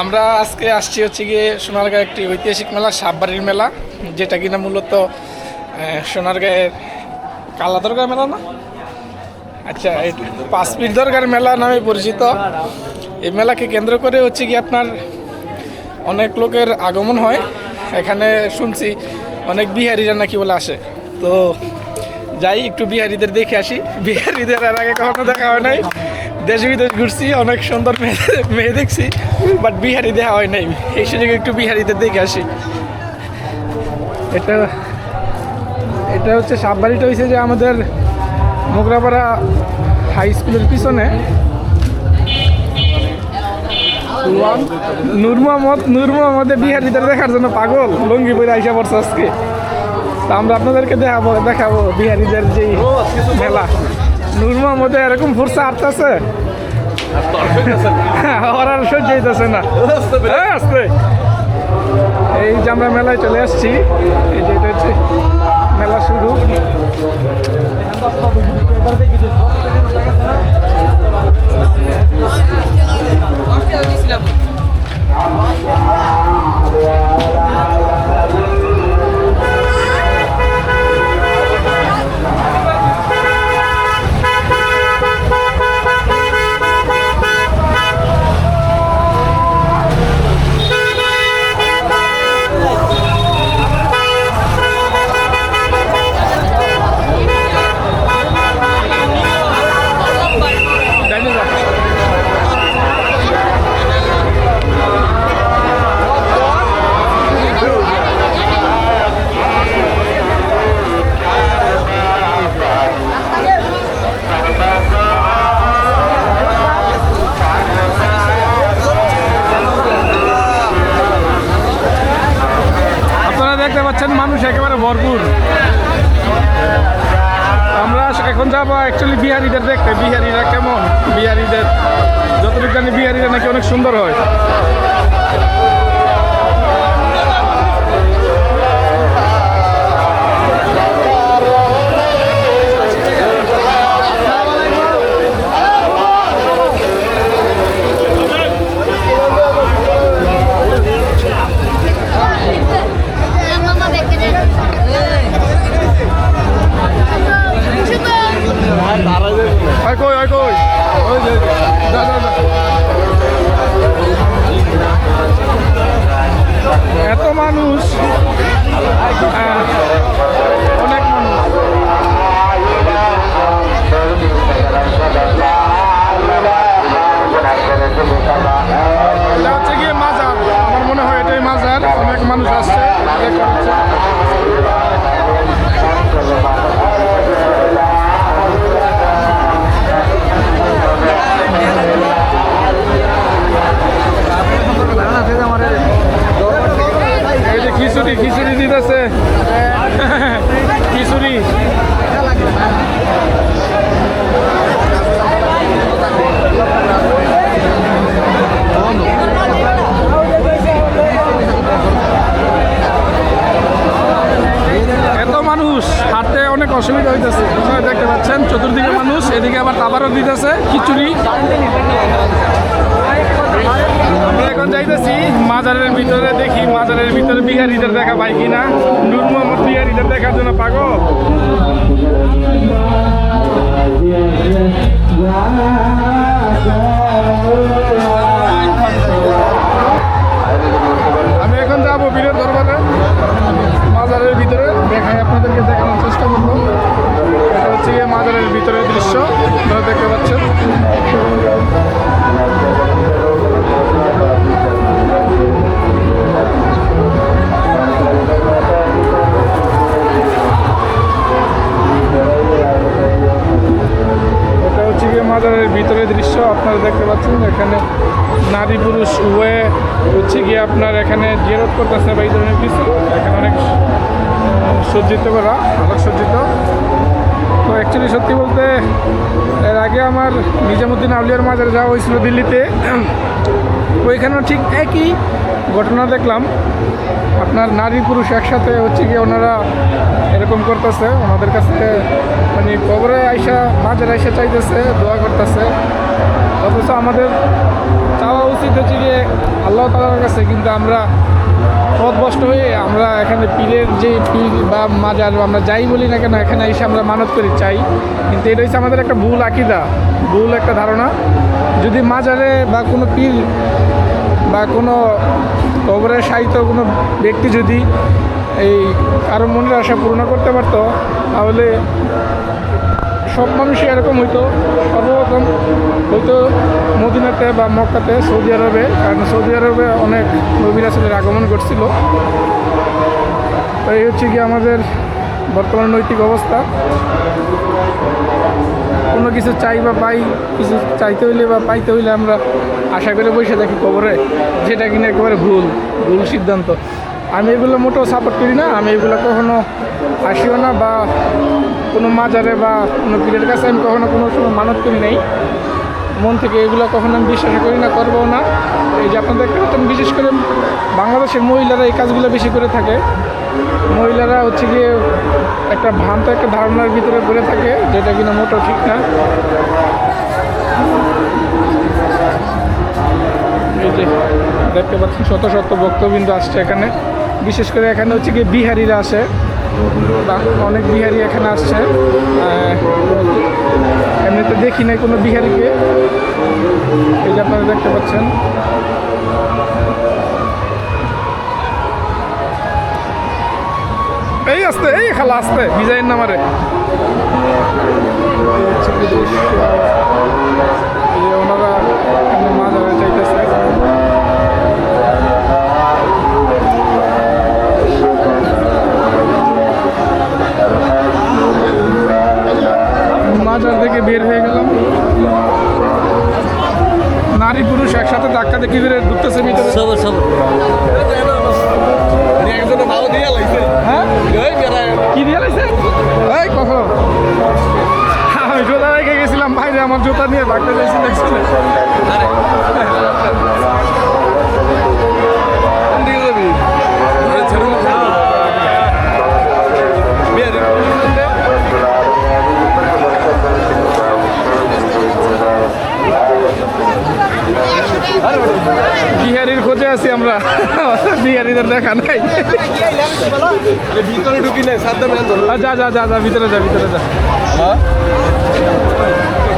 আমরা আজকে আসছি হচ্ছে গিয়ে সোনারগাঁ একটি ঐতিহাসিক মেলা সাববাড়ির মেলা, যেটা কিনা মূলত সোনারগাঁয়ের কালা দরগার মেলা না? আচ্ছা এই পাঁচপির দরগার মেলা নামে পরিচিত। এই মেলাকে কেন্দ্র করে হচ্ছে কি আপনার অনেক লোকের আগমন হয়। এখানে শুনছি অনেক বিহারিরা নাকি বলে আসে। তো যাই, একটু বিহারিদের দেখে আসি। বিহারিদের আর আগে কখনো দেখা হয় নাই। দেশ বিদেশ ঘুরছি অনেক সুন্দর মেয়ে মেয়ে দেখছি বাট বিহারি দেখা হয় নাই। এই সুযোগে একটু বিহারিদের দেখে আসি। এটা এটা হচ্ছে সাববাড়িটা হয়েছে যে আমাদের মোগরাপাড়া হাই স্কুলের পিছনে। নূর মোহাম্মদ নূর মোহাম্মদে বিহারিদের দেখার জন্য পাগল লঙ্গি পরে আইসা পড়ছে আজকে। তা আমরা আপনাদেরকে দেখাবো দেখাবো বিহারিদের যে মেলা। নূর মোহাম্মদে এরকম ফুরসা আটতেছে ওর আর সহ্য হইতেছে না। আসতে। এই যে আমরা মেলায় চলে আসছি, এই যে এটা হচ্ছে মেলা শুরু। মানুষ। আবার দিতেছে, খিচুড়ি। আমরা এখন যাইতেছি মাজারের ভিতরে, দেখি মাজারের ভিতরে বিহারিদের দেখা পাই কিনা। নূর মোহাম্মদ বিহারিদের দেখার জন্য পাগল। হচ্ছে গিয়ে আপনার এখানে জিয়ারত করতেছে বা এই ধরনের কিছু। এখানে অনেক সজ্জিত করা আলোক সজ্জিত। তো অ্যাকচুয়ালি সত্যি বলতে, এর আগে আমার নিজামুদ্দিন আউলিয়ার মাজারে যাওয়া হয়েছিল দিল্লিতে। ওইখানেও ঠিক একই ঘটনা দেখলাম, আপনার নারী পুরুষ একসাথে হচ্ছে গিয়ে ওনারা এরকম করতেছে, ওনাদের কাছে মানে কবরে আইসা, মাঝের আইসা চাইতেছে, দোয়া করতেছে। অথচ আমাদের চাওয়া উচিত হচ্ছে যে আল্লাহ তালার কাছে, কিন্তু আমরা পথভ্রষ্ট হয়ে আমরা এখানে পীরের যে পীর বা মাজার আমরা যাই বলি না কেন, এখানে এসে আমরা মানত করি, চাই। কিন্তু এটা হচ্ছে আমাদের একটা ভুল আকিদা, ভুল একটা ধারণা। যদি মাজারে বা কোনো পীর বা কোনো কবরের সাহিত্য কোনো ব্যক্তি যদি এই কারও মনের আশা পূর্ণ করতে পারতো, তাহলে সব মানুষই এরকম হইতো। সর্বপ্রথম হয়তো মদিনাতে বা মক্কাতে সৌদি আরবে, কারণ সৌদি আরবে অনেক নবীরা আসলের আগমন করছিল তো এই হচ্ছে কি আমাদের বর্তমান নৈতিক অবস্থা। কোনো কিছু চাই বা পাই, কিছু চাইতে হইলে বা পাইতে হইলে আমরা আশা করে বসে থাকি খবরে যেটা কিনা একেবারে ভুল ভুল সিদ্ধান্ত। আমি এগুলো মোটেও সাপোর্ট করি না, আমি এগুলো কখনো আসিও না বা কোনো মাজারে বা কোনো পীরের কাছে আমি কখনো কোনো সময় মানত করি নাই। মন থেকে এগুলো কখনো আমি বিশ্বাস করি না করব না। এই যে আপনাদের দেখতে বিশেষ করে বাংলাদেশের মহিলারা এই কাজগুলো বেশি করে থাকে। মহিলারা হচ্ছে গিয়ে একটা ভ্রান্ত একটা ধারণার ভিতরে পড়ে থাকে, যেটা কিনা মোটেও ঠিক না। এই যে দেখতে পাচ্ছেন, শত শত ভক্তবৃন্দ আসছে এখানে। বিশেষ করে এখানে হচ্ছে গিয়ে বিহারিরা আসে। অনেক বিহারি এখানে আসছে। এমনিতে দেখি নাই কোনো বিহারিকে। এই যে আপনারা দেখতে পাচ্ছেন। এই আসতে, এই খালা আসতে, বিজয়ের নামারে। কি ওনারা আমার জুতা নিয়ে ভাগতে যাইছি দেখছিলে বিহারির খোঁজে আছি আমরা। বিহারিদের দেখা নাই। ভিতরে ঢুকি নাই যা যা যা যা, ভিতরে যা ভিতরে যা।